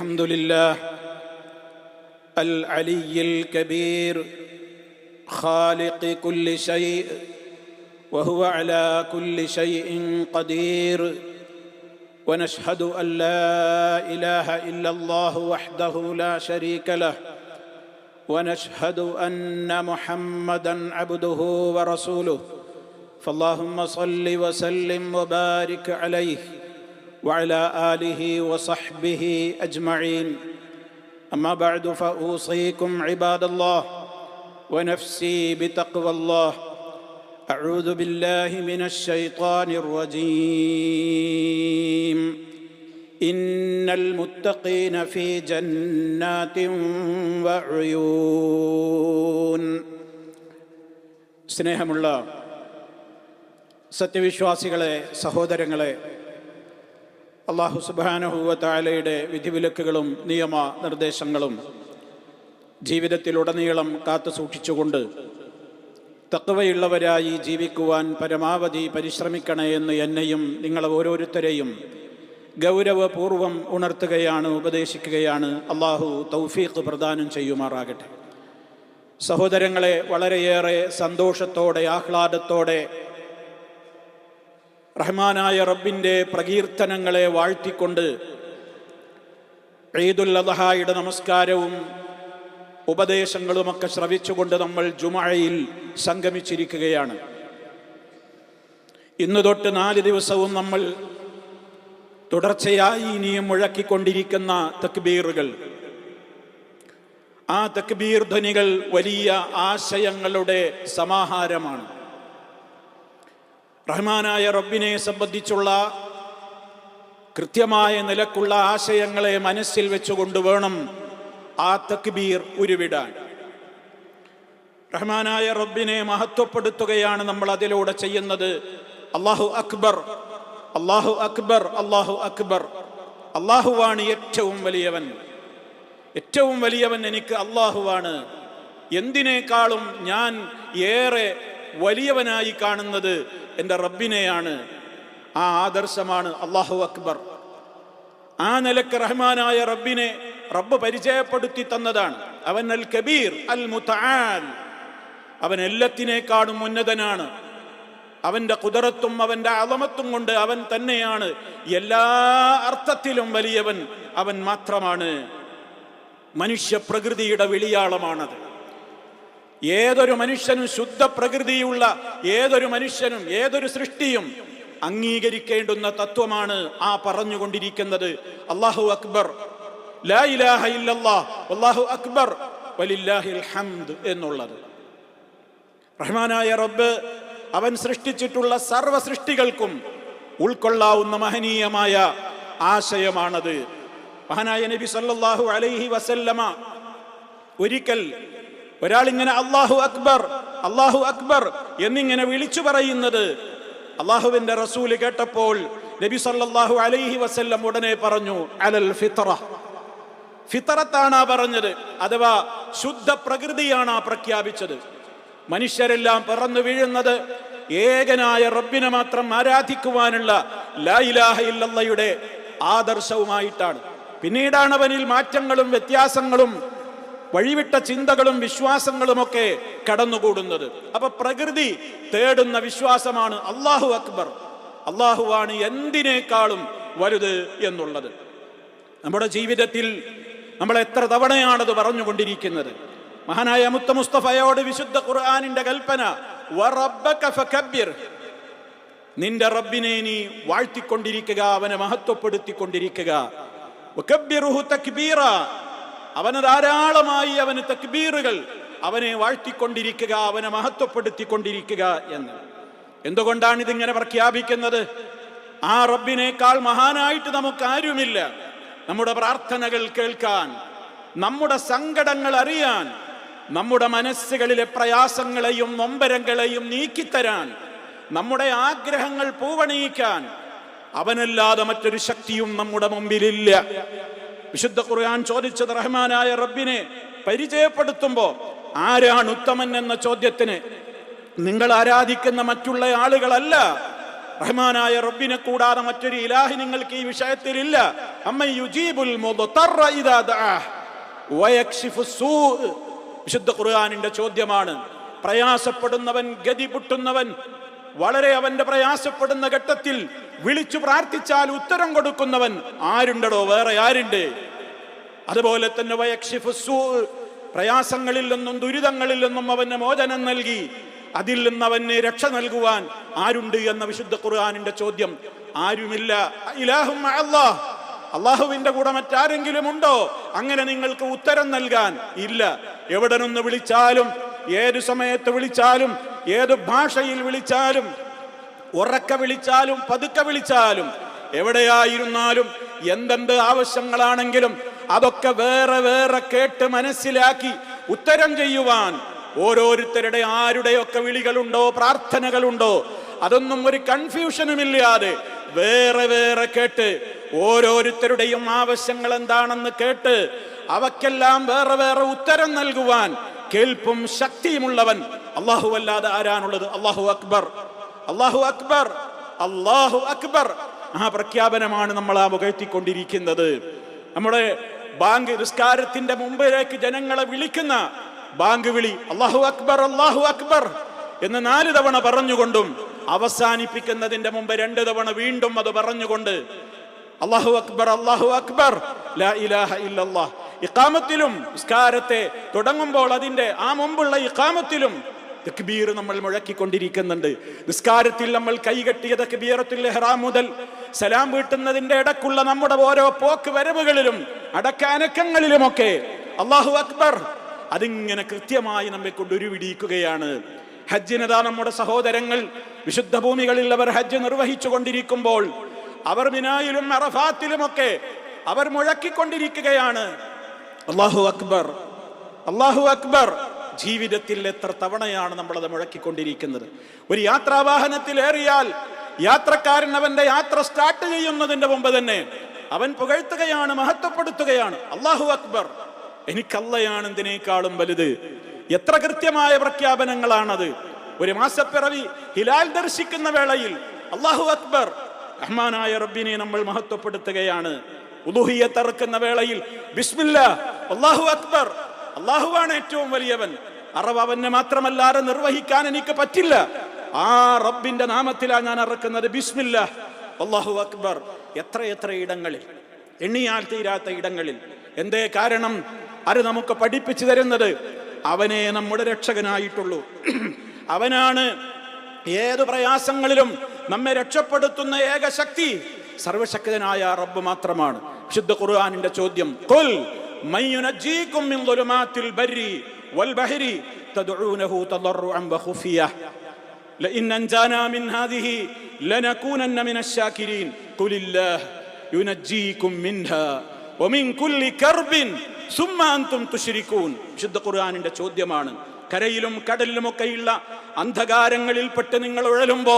الحمد لله العلي الكبير خالق كل شيء وهو على كل شيء قدير. ونشهد أن لا إله إلا الله وحده لا شريك له. ونشهد أن محمدا عبده ورسوله. فاللهم صل وسلم وبارك عليه. وعلى اله وصحبه اجمعين اما بعد فاوصيكم عباد الله ونفسي بتقوى الله اعوذ بالله من الشيطان الرجيم ان المتقين في جنات وعيون സ്നേഹമുള്ള സത്യവിശ്വാസികളെ സഹോദരങ്ങളെ അള്ളാഹു സുബാനഹുവ താലയുടെ വിധിവിലക്കുകളും നിയമ നിർദ്ദേശങ്ങളും ജീവിതത്തിലുടനീളം കാത്തു സൂക്ഷിച്ചുകൊണ്ട് തക്കവയുള്ളവരായി ജീവിക്കുവാൻ പരമാവധി പരിശ്രമിക്കണേ എന്ന് എന്നെയും നിങ്ങൾ ഓരോരുത്തരെയും ഗൗരവപൂർവം ഉണർത്തുകയാണ് ഉപദേശിക്കുകയാണ്. അള്ളാഹു തൗഫീഖ് പ്രദാനം ചെയ്യുമാറാകട്ടെ. സഹോദരങ്ങളെ വളരെയേറെ സന്തോഷത്തോടെ ആഹ്ലാദത്തോടെ റഹ്മാനായ റബ്ബിന്റെ പ്രകീർത്തനങ്ങളെ വാഴ്ത്തിക്കൊണ്ട് ഈദുൽ അദഹായുടെ നമസ്കാരവും ഉപദേശങ്ങളുമൊക്കെ ശ്രവിച്ചുകൊണ്ട് നമ്മൾ ജുമഴയിൽ സംഗമിച്ചിരിക്കുകയാണ്. ഇന്ന് തൊട്ട് നാല് ദിവസവും നമ്മൾ തുടർച്ചയായി ഇനിയും മുഴക്കിക്കൊണ്ടിരിക്കുന്ന തക്ബീറുകൾ. ആ തക്ബീർ ധ്വനികൾ വലിയ ആശയങ്ങളുടെ സമാഹാരമാണ്. റഹ്മാനായ റബ്ബിനെ സംബന്ധിച്ചുള്ള കൃത്യമായ നിലക്കുള്ള ആശയങ്ങളെ മനസ്സിൽ വെച്ചുകൊണ്ട് വേണം ആ തക്ബീർ ഉരുവിടാൻ. റഹ്മാനായ റബ്ബിനെ മഹത്വപ്പെടുത്തുകയാണ് നമ്മൾ അതിലൂടെ ചെയ്യുന്നത്. അള്ളാഹു അക്ബർ അള്ളാഹു അക്ബർ അള്ളാഹു അക്ബർ. അള്ളാഹുവാണ് ഏറ്റവും വലിയവൻ. ഏറ്റവും വലിയവൻ എനിക്ക് അള്ളാഹുവാണ് എന്തിനേക്കാളും ഞാൻ ഏറെ വലിയവനായി കാണുന്നത് എന്റെ റബ്ബിനെയാണ്. ആ ആദർശമാണ് അള്ളാഹു അക്ബർ. ആ നിലയ്ക്ക് റഹ്മാനായ റബ്ബിനെ റബ്ബ് പരിചയപ്പെടുത്തി തന്നതാണ്. അവൻ അൽ കബീർ അൽ മുത്തആൽ അവൻ എല്ലാത്തിനേക്കാളും ഉന്നതനാണ്. അവന്റെ കുതിരത്തും അവന്റെ അളമത്തും കൊണ്ട് അവൻ തന്നെയാണ്. എല്ലാ അർത്ഥത്തിലും വലിയവൻ അവൻ മാത്രമാണ്. മനുഷ്യ പ്രകൃതിയുടെ വിളിയാളമാണത്. ഏതൊരു മനുഷ്യനും ശുദ്ധ പ്രകൃതിയുള്ള ഏതൊരു മനുഷ്യനും ഏതൊരു സൃഷ്ടിയും അംഗീകരിക്കേണ്ടുന്ന തത്വമാണ് ആ പറഞ്ഞുകൊണ്ടിരിക്കുന്നത്. അള്ളാഹു അക്ബർ. അള്ളാഹു അക്ബർ. എന്നുള്ളത്. റഹ്മാനായ റബ്ബ് അവൻ സൃഷ്ടിച്ചിട്ടുള്ള സർവ സൃഷ്ടികൾക്കും ഉൾക്കൊള്ളാവുന്ന മഹനീയമായ ആശയമാണത്. മഹാനായ നബി സല്ലാഹു അലൈഹി വസല്ലമ ഒരിക്കൽ ഒരാൾ ഇങ്ങനെ അള്ളാഹു അക്ബർ അള്ളാഹു അക്ബർ എന്നിങ്ങനെ വിളിച്ചു പറയുന്നത്. അള്ളാഹുവിന്റെ റസൂൽ കേട്ടപ്പോൾ നബി സല്ലാഹു അലൈഹി വസ്ല്ലം ഉടനെ പറഞ്ഞു അലൽ ഫിത്ര ഫിത്തറത്താണ് ആ പറഞ്ഞത് അഥവാ ശുദ്ധ പ്രകൃതിയാണ് ആ പ്രഖ്യാപിച്ചത്. മനുഷ്യരെല്ലാം പിറന്നു വീഴുന്നത് ഏകനായ റബ്ബിനെ മാത്രം ആരാധിക്കുവാനുള്ള ലൈലാഹ ഇല്ലയുടെ ആദർശവുമായിട്ടാണ്. പിന്നീടാണ് അവനിൽ മാറ്റങ്ങളും വ്യത്യാസങ്ങളും വഴിവിട്ട ചിന്തകളും വിശ്വാസങ്ങളുമൊക്കെ കടന്നുകൂടുന്നത്. അപ്പൊ പ്രകൃതി തേടുന്ന വിശ്വാസമാണ് അള്ളാഹു അക്ബർ. അള്ളാഹുവാണ് എന്തിനേക്കാളും വലുത് എന്നുള്ളത്. നമ്മുടെ ജീവിതത്തിൽ നമ്മൾ എത്ര തവണയാണത് പറഞ്ഞുകൊണ്ടിരിക്കുന്നത്? മഹാനായ മുത്ത മുസ്തഫയോട് വിശുദ്ധ ഖുർആാനിന്റെ കൽപ്പന. നിന്റെ റബ്ബിനെ നീ വാഴ്ത്തിക്കൊണ്ടിരിക്കുക അവനെ മഹത്വപ്പെടുത്തിക്കൊണ്ടിരിക്കുക. അവന് ധാരാളമായി അവന് തക്ബീറുകൾ. അവനെ വാഴ്ത്തിക്കൊണ്ടിരിക്കുക അവനെ മഹത്വപ്പെടുത്തിക്കൊണ്ടിരിക്കുക എന്ന്. എന്തുകൊണ്ടാണ് ഇതിങ്ങനെ പ്രഖ്യാപിക്കുന്നത്? ആ റബ്ബിനേക്കാൾ മഹാനായിട്ട് നമുക്കാരുമില്ല. നമ്മുടെ പ്രാർത്ഥനകൾ കേൾക്കാൻ നമ്മുടെ സങ്കടങ്ങൾ അറിയാൻ നമ്മുടെ മനസ്സുകളിലെ പ്രയാസങ്ങളെയും നൊമ്പരങ്ങളെയും നീക്കിത്തരാൻ നമ്മുടെ ആഗ്രഹങ്ങൾ പൂവണിയിക്കാൻ അവനല്ലാതെ മറ്റൊരു ശക്തിയും നമ്മുടെ മുമ്പിലില്ല. വിശുദ്ധ ഖുർആൻ ചോദിച്ചത് റഹ്മാനായ റബ്ബിനെ പരിചയപ്പെടുത്തുമ്പോൾ ആരാണ് ഉത്തമൻ എന്ന ചോദ്യത്തിന് നിങ്ങൾ ആരാധിക്കുന്ന മറ്റുള്ള ആളുകളല്ല. റഹ്മാനായ റബ്ബിനെ കൂടാതെ മറ്റൊരു ഇലാഹി നിങ്ങൾക്ക് ഈ വിഷയത്തിൽ ഇല്ല അമ്മ യുജീബുൽ. വിശുദ്ധ ഖുർആാനിന്റെ ചോദ്യമാണ്. പ്രയാസപ്പെടുന്നവൻ ഗതി പൊട്ടുന്നവൻ വളരെ അവന്റെ പ്രയാസപ്പെടുന്ന ഘട്ടത്തിൽ വിളിച്ചു പ്രാർത്ഥിച്ചാൽ ഉത്തരം കൊടുക്കുന്നവൻ ആരുണ്ടടോ? വേറെ ആരുണ്ട്? അതുപോലെ തന്നെ പ്രയാസങ്ങളിൽ നിന്നും ദുരിതങ്ങളിൽ നിന്നും അവന് മോചനം നൽകി. അതിൽ നിന്ന് അവന് രക്ഷ നൽകുവാൻ ആരുണ്ട് എന്ന വിശുദ്ധ ഖുർആാനിന്റെ ചോദ്യം. ആരുമില്ല. ഇലാഹും അള്ളാഹ് അള്ളാഹുവിന്റെ കൂടെ മറ്റാരെങ്കിലും ഉണ്ടോ? അങ്ങനെ നിങ്ങൾക്ക് ഉത്തരം നൽകാൻ ഇല്ല. എവിടെ നിന്ന് വിളിച്ചാലും ഏത് സമയത്ത് വിളിച്ചാലും ഏത് ഭാഷയിൽ വിളിച്ചാലും ഉറക്ക വിളിച്ചാലും പതുക്കെ വിളിച്ചാലും എവിടെയായിരുന്നാലും എന്തെന്ത് ആവശ്യങ്ങളാണെങ്കിലും അതൊക്കെ വേറെ വേറെ കേട്ട് മനസ്സിലാക്കി ഉത്തരം ചെയ്യുവാൻ ഓരോരുത്തരുടെ ആരുടെയൊക്കെ വിളികളുണ്ടോ പ്രാർത്ഥനകളുണ്ടോ അതൊന്നും ഒരു കൺഫ്യൂഷനുമില്ലാതെ വേറെ വേറെ കേട്ട് ഓരോരുത്തരുടെയും ആവശ്യങ്ങൾ എന്താണെന്ന് കേട്ട് അവക്കെല്ലാം വേറെ വേറെ ഉത്തരം നൽകുവാൻ കേൾപ്പും ശക്തിയുമുള്ളവൻ അള്ളാഹു അല്ലാതെ ആരാണുള്ളത്? അള്ളാഹു അക്ബർ. അള്ളാഹു അക്ബർ അള്ളാഹു അക്ബർ. ആ പ്രഖ്യാപനമാണ് നമ്മൾ ആ മുകഴ്ത്തിക്കൊണ്ടിരിക്കുന്നത്. നമ്മുടെ ബാങ്ക് നിസ്കാരത്തിന്റെ മുമ്പിലേക്ക് ജനങ്ങളെ വിളിക്കുന്ന ബാങ്ക് വിളി അള്ളാഹു അക്ബർ അള്ളാഹു അക്ബർ എന്ന് നാല് തവണ പറഞ്ഞുകൊണ്ടും അവസാനിപ്പിക്കുന്നതിന്റെ മുമ്പ് രണ്ട് തവണ വീണ്ടും അത് പറഞ്ഞുകൊണ്ട് അള്ളാഹു അക്ബർ അള്ളാഹു അക്ബർ ലാ ഇലാഹ ഇല്ലല്ലാഹ്. ഇഖാമത്തിലും നിസ്കാരത്തെ തുടങ്ങുമ്പോൾ അതിന്റെ ആ മുമ്പുള്ള ഇഖാമത്തിലും തക്ബീർ നമ്മൾ മുഴക്കിക്കൊണ്ടിരിക്കുന്നുണ്ട്. നിസ്കാരത്തിൽ നമ്മൾ കൈകെട്ടിയ തക്ബീറത്തിൽ ഹെറാം മുതൽ സലാം വീട്ടുന്നതിന്റെ ഇടക്കുള്ള നമ്മുടെ ഓരോ പോക്ക് വരവുകളിലും അടക്കാനക്കങ്ങളിലുമൊക്കെ അള്ളാഹു അക്ബർ അതിങ്ങനെ കൃത്യമായി നമ്മെ കൊണ്ട് ഉരുവിടിയിക്കുകയാണ്. ഹജ്ജിനതാ നമ്മുടെ സഹോദരങ്ങൾ വിശുദ്ധ ഭൂമികളിൽ അവർ ഹജ്ജ് നിർവഹിച്ചു കൊണ്ടിരിക്കുമ്പോൾ അവർ മിനായിലും അറഫാത്തിലുമൊക്കെ അവർ മുഴക്കിക്കൊണ്ടിരിക്കുകയാണ്. അള്ളാഹു അക്ബർ അള്ളാഹു അക്ബർ ജീവിതത്തിൽ എത്ര തവണയാണ് നമ്മളത് മുഴക്കിക്കൊണ്ടിരിക്കുന്നത്? ഒരു യാത്രാവാഹനത്തിൽ ഏറിയാൽ യാത്രക്കാരൻ അവന്റെ യാത്ര സ്റ്റാർട്ട് ചെയ്യുന്നതിന്റെ മുമ്പ് തന്നെ അവൻ പുകഴ്ത്തുകയാണ് മഹത്വപ്പെടുത്തുകയാണ്. അള്ളാഹു അക്ബർ എനിക്കല്ലയാണ് എന്തിനേക്കാളും വലുത്. എത്ര കൃത്യമായ പ്രഖ്യാപനങ്ങളാണത്. ഒരു മാസപ്പിറവി ഹിലാൽ ദർശിക്കുന്ന വേളയിൽ അള്ളാഹു അക്ബർ റഹ്മാനായ റബ്ബിനെ നമ്മൾ മഹത്വപ്പെടുത്തുകയാണ്. ഉദുഹിയെ തറക്കുന്ന വേളയിൽ ബിസ്മില്ല അള്ളാഹു അക്ബർ അള്ളാഹുവാണ് ഏറ്റവും വലിയവൻ. അറബ് അവനെ മാത്രമല്ലാതെ നിർവഹിക്കാൻ എനിക്ക് പറ്റില്ല. ആ റബ്ബിന്റെ നാമത്തിലാണ് ഞാൻ ഇറക്കുന്നത് ബിസ്മില്ല. അള്ളാഹു അക്ബർ. എത്ര എത്ര ഇടങ്ങളിൽ എണ്ണിയാൽ തീരാത്ത ഇടങ്ങളിൽ. എന്തേ കാരണം? അത് നമുക്ക് പഠിപ്പിച്ചു തരുന്നത് അവനെ നമ്മുടെ രക്ഷകനായിട്ടുള്ളൂ. അവനാണ് ഏത് പ്രയാസങ്ങളിലും നമ്മെ രക്ഷപ്പെടുത്തുന്ന ഏക ശക്തി. സർവശക്തനായ റബ്ബ് മാത്രമാണ്. വിശുദ്ധ ഖുർആാനിന്റെ ചോദ്യം ഖുൽ മൻ യുനജ്ജീകും മിൻ ളുലുമാത്തിൽ ബർരി വൽ ബഹരി തദ്ഊനഹു തദർറുഅൻ വഖുഫിയ لئن أنجانا من هذه لنكونن من الشاكرين قل الله ينجيكم منها ومن كل كرب ثم أنتم تشركون വിശുദ്ധ ഖുർആനിന്റെ ചോദ്യമാണ് കരയിലും കടലിലുമൊക്കെയുള്ള അന്ധകാരങ്ങളിൽപ്പെട്ട് നിങ്ങൾ ഉഴലുമ്പോ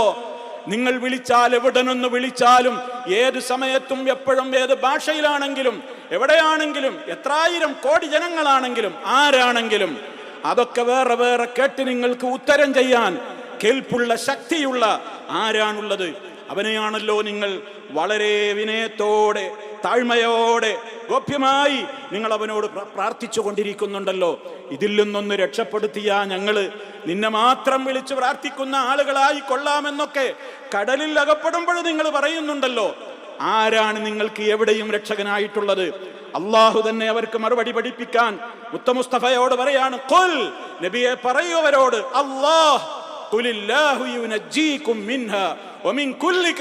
നിങ്ങൾ വിളിച്ചാൽ എവിടെ നിന്ന് വിളിച്ചാലും ഏത് സമയത്തും എപ്പോഴും ഏത് ഭാഷയിലാണെങ്കിലും എവിടെയാണെങ്കിലും എത്രായിരം കോടി ജനങ്ങളാണെങ്കിലും ആരാണെങ്കിലും അതൊക്കെ വേറെ വേറെ കേട്ട് നിങ്ങൾക്ക് ഉത്തരം ചെയ്യാൻ കേൾപ്പുള്ള ശക്തിയുള്ള ആരാണുള്ളത്? അവനെയാണല്ലോ നിങ്ങൾ വളരെ വിനയത്തോടെ താഴ്മയോടെ ഗോപ്യമായി നിങ്ങൾ അവനോട് പ്ര- പ്രാർത്ഥിച്ചു കൊണ്ടിരിക്കുന്നുണ്ടല്ലോ. ഇതിൽ നിന്നൊന്ന് രക്ഷപ്പെടുത്തിയ ഞങ്ങൾ നിന്നെ മാത്രം വിളിച്ച് പ്രാർത്ഥിക്കുന്ന ആളുകളായി കൊള്ളാമെന്നൊക്കെ കടലിൽ അകപ്പെടുമ്പോൾ നിങ്ങൾ പറയുന്നുണ്ടല്ലോ. ആരാണ് നിങ്ങൾക്ക് എവിടെയും രക്ഷകനായിട്ടുള്ളത്? അള്ളാഹു തന്നെ അവർക്ക് മറുപടി പഠിപ്പിക്കാൻ മുത്തമുസ്തഫയോട് പറയാണ് കൊൽ നബിയെ പറയുവരോട് അള്ളാഹ് വമിൻ കുല്ലി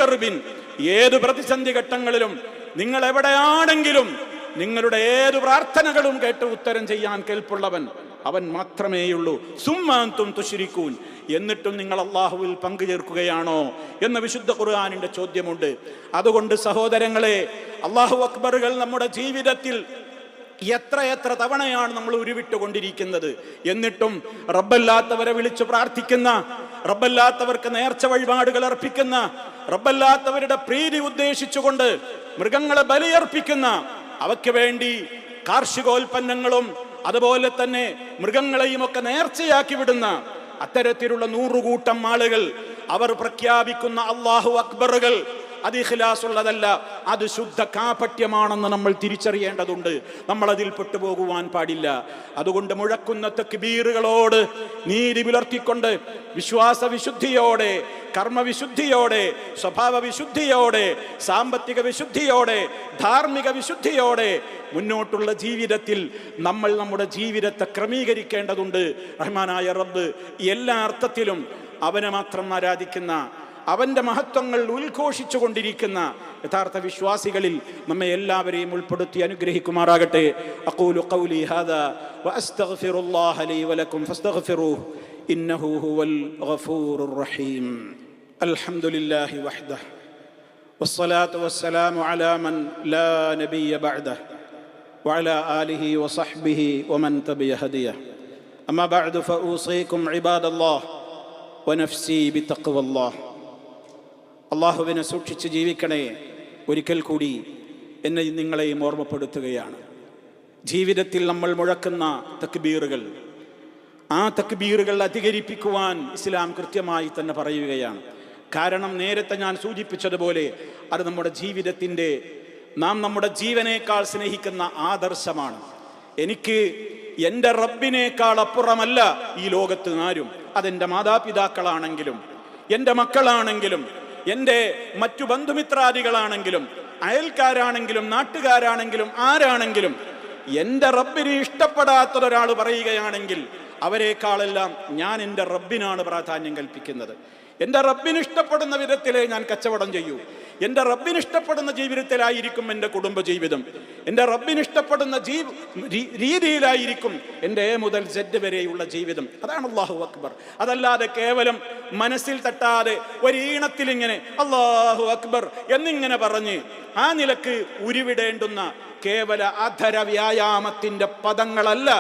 ഏത് പ്രതിസന്ധി ഘട്ടങ്ങളിലും നിങ്ങൾ എവിടെയാണെങ്കിലും നിങ്ങളുടെ ഏത് പ്രാർത്ഥനകളും കേട്ട് ഉത്തരം ചെയ്യാൻ കേൾപ്പുള്ളവൻ അവൻ മാത്രമേയുള്ളൂ. സുമ്മാന്തും തുശിരിക്കൂൻ. എന്നിട്ടും നിങ്ങൾ അള്ളാഹുവിൽ പങ്കുചേർക്കുകയാണോ എന്ന വിശുദ്ധ ഖുർആാനിന്റെ ചോദ്യമുണ്ട്. അതുകൊണ്ട് സഹോദരങ്ങളെ അള്ളാഹു അക്ബറുകൾ നമ്മുടെ ജീവിതത്തിൽ എത്ര എത്ര തവണയാണ് നമ്മൾ ഉരുവിട്ടുകൊണ്ടിരിക്കുന്നത്. എന്നിട്ടും റബ്ബല്ലാത്തവരെ വിളിച്ചു പ്രാർത്ഥിക്കുന്ന റബ്ബല്ലാത്തവർക്ക് നേർച്ച വഴിപാടുകൾ അർപ്പിക്കുന്ന റബ്ബല്ലാത്തവരുടെ പ്രീതി ഉദ്ദേശിച്ചുകൊണ്ട് മൃഗങ്ങളെ ബലിയർപ്പിക്കുന്ന അവയ്ക്ക് വേണ്ടി കാർഷികോൽപ്പന്നങ്ങളും അതുപോലെ തന്നെ മൃഗങ്ങളെയും ഒക്കെ നേർച്ചയാക്കി വിടുന്ന അത്തരത്തിലുള്ള നൂറുകൂട്ടം ആളുകൾ അവർ പ്രഖ്യാപിക്കുന്ന അള്ളാഹു അക്ബറുകൾ അത് ഇഖ്ലാസ് ഉള്ളതല്ല അത് ശുദ്ധ കാപട്യമാണെന്ന് നമ്മൾ തിരിച്ചറിയേണ്ടതുണ്ട്. നമ്മൾ അതിൽ പെട്ടുപോകുവാൻ പാടില്ല. അതുകൊണ്ട് മുഴക്കുന്ന തക്ബീറുകളോട് നീതി പുലർത്തിക്കൊണ്ട് വിശ്വാസ വിശുദ്ധിയോടെ കർമ്മവിശുദ്ധിയോടെ സ്വഭാവ വിശുദ്ധിയോടെ സാമ്പത്തിക വിശുദ്ധിയോടെ ധാർമ്മിക വിശുദ്ധിയോടെ മുന്നോട്ടുള്ള ജീവിതത്തിൽ നമ്മൾ നമ്മുടെ ജീവിതത്തെ ക്രമീകരിക്കേണ്ടതുണ്ട്. റഹ്മാനായ റബ്ബ് എല്ലാ അർത്ഥത്തിലും അവനെ മാത്രം ആരാധിക്കുന്ന അവന്റെ മഹത്വങ്ങൾ ഉദ്ഘോഷിച്ചു കൊണ്ടിരിക്കുന്ന യഥാർത്ഥ വിശ്വാസികളിൽ നമ്മെ എല്ലാവരെയും ഉൾപ്പെടുത്തി അനുഗ്രഹിക്കുമാറാകട്ടെ അഖൂലു ഖൗലി ഹാദാ വഅസ്തഗ്ഫിറുല്ലാഹ ലീ വലക്കും ഫസ്തഗ്ഫിറൂഹു ഇന്നഹു ഹുവൽ ഗഫൂറുർ റഹീം അൽഹംദുലില്ലാഹി വഹ്ദഹു والصلاة والسلام على من لا نبي بعده وعلى آله وصحبه ومن تبع هديه أما بعد فأوصيكم عباد الله ونفسي بتقوى الله അള്ളാഹുവിനെ സൂക്ഷിച്ച് ജീവിക്കണേ ഒരിക്കൽ കൂടി എന്നെ നിങ്ങളെയും ഓർമ്മപ്പെടുത്തുകയാണ്. ജീവിതത്തിൽ നമ്മൾ മുഴക്കുന്ന തക്ബീറുകൾ ആ തക്ബീറുകൾ അധികരിപ്പിക്കുവാൻ ഇസ്ലാം കൃത്യമായി തന്നെ പറയുകയാണ്. കാരണം നേരത്തെ ഞാൻ സൂചിപ്പിച്ചതുപോലെ അത് നമ്മുടെ ജീവിതത്തിന്റെ നാം നമ്മുടെ ജീവനേക്കാൾ സ്നേഹിക്കുന്ന ആദർശമാണ്. എനിക്ക് എന്റെ റബ്ബിനേക്കാൾ അപ്പുറമല്ല ഈ ലോകത്ത് ആരും. അതെന്റെ മാതാപിതാക്കളാണെങ്കിലും എന്റെ മക്കളാണെങ്കിലും എന്റെ മറ്റു ബന്ധുമിത്രാദികളാണെങ്കിലും അയൽക്കാരാണെങ്കിലും നാട്ടുകാരാണെങ്കിലും ആരാണെങ്കിലും എന്റെ റബ്ബിന് ഇഷ്ടപ്പെടാത്തൊരാൾ പറയുകയാണെങ്കിൽ അവരെക്കാളെല്ലാം ഞാൻ എന്റെ റബ്ബിനാണ് പ്രാധാന്യം കൽപ്പിക്കുന്നത്. എന്റെ റബ്ബിന് ഇഷ്ടപ്പെടുന്ന വിധത്തിലേ ഞാൻ കച്ചവടം ചെയ്യൂ. എന്റെ റബ്ബിന് ഇഷ്ടപ്പെടുന്ന ജീവിതത്തിലായിരിക്കും എന്റെ കുടുംബജീവിതം. എന്റെ റബ്ബിന് ഇഷ്ടപ്പെടുന്ന ജീവ രീതിയിലായിരിക്കും എന്റെ എ മുതൽ ജെഡ് വരെയുള്ള ജീവിതം. അതാണ് അള്ളാഹു അക്ബർ. അതല്ലാതെ കേവലം മനസ്സിൽ തട്ടാതെ ഒരു ഈണത്തിൽ ഇങ്ങനെ അള്ളാഹു അക്ബർ എന്നിങ്ങനെ പറഞ്ഞ് ആ നിലയ്ക്ക് ഉരുവിടേണ്ടുന്ന കേവല അധര വ്യായാമത്തിന്റെ പദങ്ങളല്ല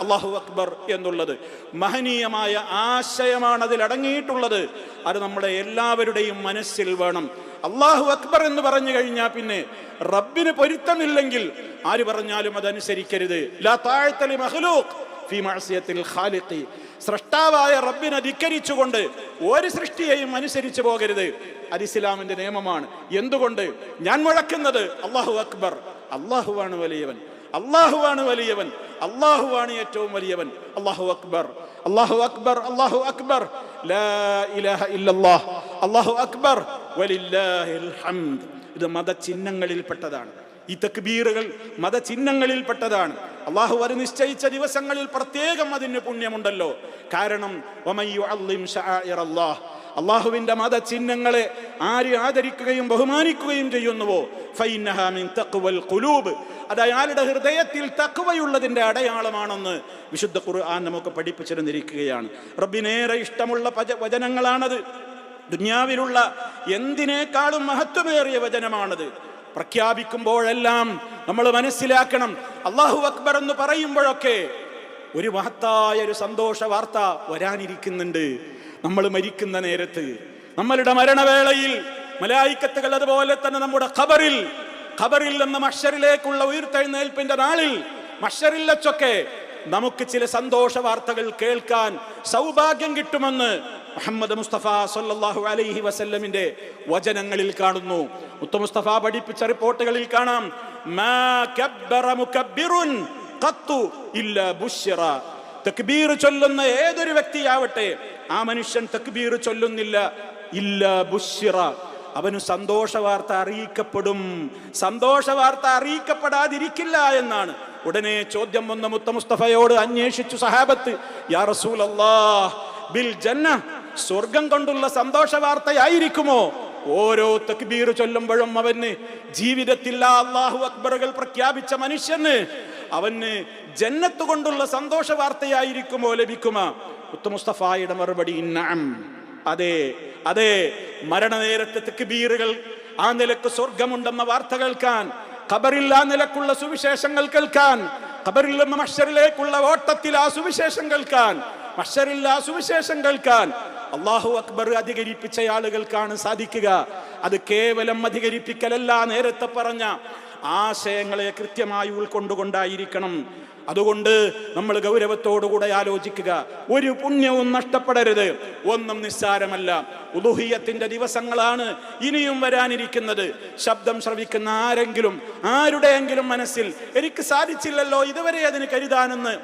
അള്ളാഹു അക്ബർ എന്നുള്ളത്. മഹനീയമായ ആശയമാണ് അതിൽ അടങ്ങിയിട്ടുള്ളത്. അത് നമ്മുടെ എല്ലാവരുടെയും മനസ്സിൽ വേണം. അള്ളാഹു അക്ബർ എന്ന് പറഞ്ഞു കഴിഞ്ഞാൽ പിന്നെ റബ്ബിന് പൊരുത്തമില്ലെങ്കിൽ ആര് പറഞ്ഞാലും അതനുസരിക്കരുത്. ലാ താഴ്ത്തലി മഹ്ലൂഖ് ഫീ ഖാലിഖി. സൃഷ്ടാവായ റബ്ബിനെ ധിക്കരിച്ചുകൊണ്ട് ഒരു സൃഷ്ടിയെയും അനുസരിച്ചു പോകരുത്. അത് ഇസ്ലാമിന്റെ നിയമമാണ്. എന്തുകൊണ്ട്? ഞാൻ മുഴക്കുന്നത് അള്ളാഹു അക്ബർ അള്ളാഹുവാണ് വലിയവൻ. അള്ളാഹുവാണ് വലിയവൻ. അള്ളാഹുവാണ് ഏറ്റവും വലിയവൻ. അള്ളാഹു അക്ബർ. അള്ളാഹു അക്ബർ അള്ളാഹു അക്ബർ. അള്ളാഹു അക്ബർ. ഇത് മതചിഹ്നങ്ങളിൽപ്പെട്ടതാണ്. ഈ തക്ബീറുകൾ മതചിഹ്നങ്ങളിൽപ്പെട്ടതാണ്. അള്ളാഹു അത് നിശ്ചയിച്ച ദിവസങ്ങളിൽ പ്രത്യേകം അതിന് പുണ്യമുണ്ടല്ലോ. കാരണം അള്ളാഹുവിന്റെ മതചിഹ്നങ്ങളെ ആര് ആദരിക്കുകയും ബഹുമാനിക്കുകയും ചെയ്യുന്നുവോ? ഫൈന്നഹാ മിൻ കുലൂബ് അത് അയാളുടെ ഹൃദയത്തിൽ തഖ്വയുള്ളതിന്റെ അടയാളമാണെന്ന് വിശുദ്ധ ഖുർആൻ നമുക്ക് പഠിപ്പിച്ചിരുന്നിരിക്കുകയാണ്. റബ്ബിനേറെ ഇഷ്ടമുള്ള വചനങ്ങളാണത്. ദുന്യാവിലുള്ള എന്തിനേക്കാളും മഹത്വമേറിയ വചനമാണത്. പ്രഖ്യാപിക്കുമ്പോഴെല്ലാം നമ്മൾ മനസ്സിലാക്കണം. അള്ളാഹു അക്ബർ എന്ന് പറയുമ്പോഴൊക്കെ ഒരു മഹത്തായ ഒരു സന്തോഷ വാർത്ത വരാനിരിക്കുന്നുണ്ട്. നമ്മൾ മരിക്കുന്ന നേരത്ത് നമ്മളുടെ മരണവേളയിൽ മലായിക്കത്തുകൾ അതുപോലെ തന്നെ നമ്മുടെ ഖബറിൽ ഖബറിൽ നിന്ന് മഷറിലേക്കുള്ള ഉയർത്തെഴുന്നേൽപ്പിന്റെ നാളിൽ മഷറിൽ വെച്ചൊക്കെ നമുക്ക് ചില സന്തോഷ വാർത്തകൾ കേൾക്കാൻ സൗഭാഗ്യം കിട്ടുമെന്ന് മുഹമ്മദ് മുസ്തഫ സല്ലല്ലാഹു അലൈഹി വസല്ലമിന്റെ വചനങ്ങളിൽ കാണുന്നു. മുത്ത മുസ്തഫ പഠിപ്പിച്ച റിപ്പോർട്ടുകളിൽ കാണാം. തക്ബീർ ചൊല്ലുന്ന ഏതൊരു വ്യക്തിയാവട്ടെ ആ മനുഷ്യൻ തക്ബീർ ചൊല്ലുന്നില്ല. ഇല്ല ബുഷിറ അവന് സന്തോഷ വാർത്ത അറിയിക്കപ്പെടും. സന്തോഷ വാർത്ത അറിയിക്കപ്പെടാതിരിക്കില്ല എന്നാണ്. ഉടനെ ചോദ്യം വന്ന മുത്ത മുസ്തഫയോട് അന്വേഷിച്ചു സഹാബത്ത് യാ ബിൽ ജന്ന സ്വർഗം കൊണ്ടുള്ള സന്തോഷ വാർത്തയായിരിക്കുമോ? ഓരോ തക്ബീർ ചൊല്ലുമ്പോഴും അവന് ജീവിതത്തിൽ അള്ളാഹു അക്ബറുകൾ പ്രഖ്യാപിച്ച മനുഷ്യന് അവന് ജന്നത്ത് കൊണ്ടുള്ള സന്തോഷ വാർത്തയായിരിക്കുമോ ലഭിക്കുമോ? മുസ്തഫായുടെ മറുപടി നഅം. അതെ അതെ മരണനേരത്തെ തെക്കുബീറുകൾ ആ നിലയ്ക്ക് സ്വർഗമുണ്ടെന്ന വാർത്ത കേൾക്കാൻ ഖബറിൽ ആ നിലക്കുള്ള സുവിശേഷങ്ങൾ കേൾക്കാൻ ഖബറിൽ മഷറിലേക്കുള്ള ഓട്ടത്തിൽ ആ സുവിശേഷം കേൾക്കാൻ മഷറിൽ ആ സുവിശേഷം കേൾക്കാൻ അള്ളാഹു അക്ബർ അധികരിപ്പിച്ച ആളുകൾക്കാണ് സാധിക്കുക. അത് കേവലം അധികരിപ്പിക്കലല്ല നേരത്തെ പറഞ്ഞ ആശയങ്ങളെ കൃത്യമായി ഉൾക്കൊണ്ടുകൊണ്ടായിരിക്കണം. അതുകൊണ്ട് നമ്മൾ ഗൗരവത്തോടുകൂടെ ആലോചിക്കുക. ഒരു പുണ്യവും നഷ്ടപ്പെടരുത്. ഒന്നും നിസ്സാരമല്ല. ഉദുഹിയത്തിന്റെ ദിവസങ്ങളാണ് ഇനിയും വരാനിരിക്കുന്നത്. ശബ്ദം ശ്രവിക്കുന്ന ആരെങ്കിലും ആരുടെയെങ്കിലും മനസ്സിൽ എനിക്ക് സാധിച്ചില്ലല്ലോ ഇതുവരെ അതിന് കരുതാനെന്ന്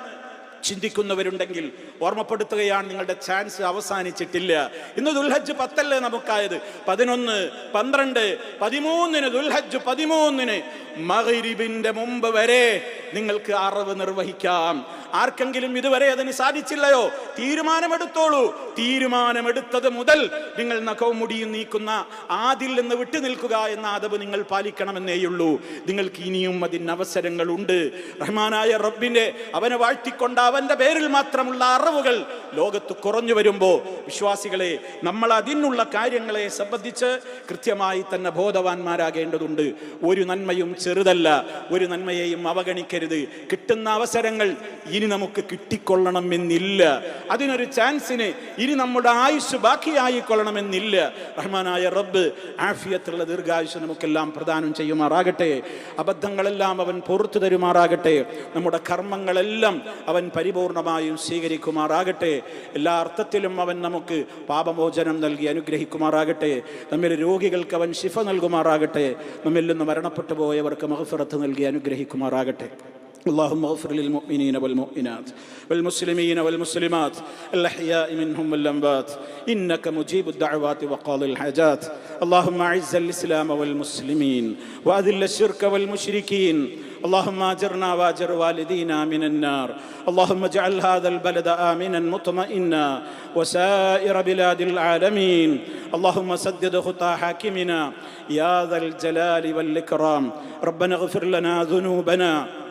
ചിന്തിക്കുന്നവരുണ്ടെങ്കിൽ ഓർമ്മപ്പെടുത്തുകയാണ് നിങ്ങളുടെ ചാൻസ് അവസാനിച്ചിട്ടില്ല. ഇന്ന് ദുൽഹജ്ജ് പത്തല്ലേ നമുക്കായത്? പതിനൊന്ന് പന്ത്രണ്ട് പതിമൂന്നിന് ദുൽഹജ്ജ് പതിമൂന്നിന് മകരിബിന്റെ മുമ്പ് വരെ നിങ്ങൾക്ക് അറിവ് നിർവഹിക്കാം. ആർക്കെങ്കിലും ഇതുവരെ അതിന് സാധിച്ചില്ലയോ? തീരുമാനമെടുത്തോളൂ. തീരുമാനമെടുത്തത് മുതൽ നിങ്ങൾ നഖവും മുടിയും നീക്കുന്ന ആദിൽ നിന്ന് വിട്ടു നിൽക്കുക എന്ന അതവ് നിങ്ങൾ പാലിക്കണമെന്നേയുള്ളൂ നിങ്ങൾക്ക് ഇനിയും അതിന് അവസരങ്ങളുണ്ട് റഹ്മാനായ റബ്ബിന്റെ അവനെ വാഴ്ത്തിക്കൊണ്ട് അവന്റെ പേരിൽ മാത്രമുള്ള അറിവുകൾ ലോകത്ത് കുറഞ്ഞു വരുമ്പോൾ വിശ്വാസികളെ നമ്മൾ അതിനുള്ള കാര്യങ്ങളെ സംബന്ധിച്ച് കൃത്യമായി തന്നെ ബോധവാന്മാരാകേണ്ടതുണ്ട്. ഒരു നന്മയും ചെറുതല്ല. ഒരു നന്മയെയും അവഗണിക്കരുത്. കിട്ടുന്ന അവസരങ്ങൾ ഇനി നമുക്ക് കിട്ടിക്കൊള്ളണമെന്നില്ല. അതിനൊരു ചാൻസിന് ഇനി നമ്മുടെ ആയുസ് ബാക്കിയായിക്കൊള്ളണമെന്നില്ല. റഹ്മാനായ റബ്ബ് ആഫിയത്തുള്ള ദീർഘായുസ് നമുക്കെല്ലാം പ്രദാനം ചെയ്യുമാറാകട്ടെ. അബദ്ധങ്ങളെല്ലാം അവൻ പുറത്തു തരുമാറാകട്ടെ. നമ്മുടെ കർമ്മങ്ങളെല്ലാം അവൻ പരിപൂർണമായും സ്വീകരിക്കുമാറാകട്ടെ. എല്ലാ അർത്ഥത്തിലും അവൻ നമുക്ക് പാപമോചനം നൽകി അനുഗ്രഹിക്കുമാറാകട്ടെ. നമ്മിൽ രോഗികൾക്ക് അവൻ ശിഫ നൽകുമാറാകട്ടെ. നമ്മിൽ നിന്ന് മരണപ്പെട്ടു പോയവർക്ക് മഹഫിറത്ത് നൽകി അനുഗ്രഹിക്കുമാറാകട്ടെ. اللهم اغفر للمؤمنين والمؤمنات والمسلمين والمسلمات الأحياء منهم والأموات. إنك مجيب الدعوات وقاضي الحاجات. اللهم أعز الإسلام والمسلمين وأذل الشرك والمشركين. اللهم أجرنا وأجر والدينا من النار. اللهم اجعل هذا البلد آمنا مطمئنا وسائر بلاد العالمين. اللهم سدد خطى حاكمنا. يا ذا الجلال والإكرام. ربنا اغفر لنا ذنوبنا.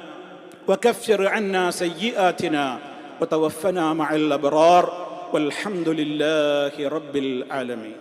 وكفر عنا سيئاتنا وتوفنا مع الأبرار والحمد لله رب العالمين.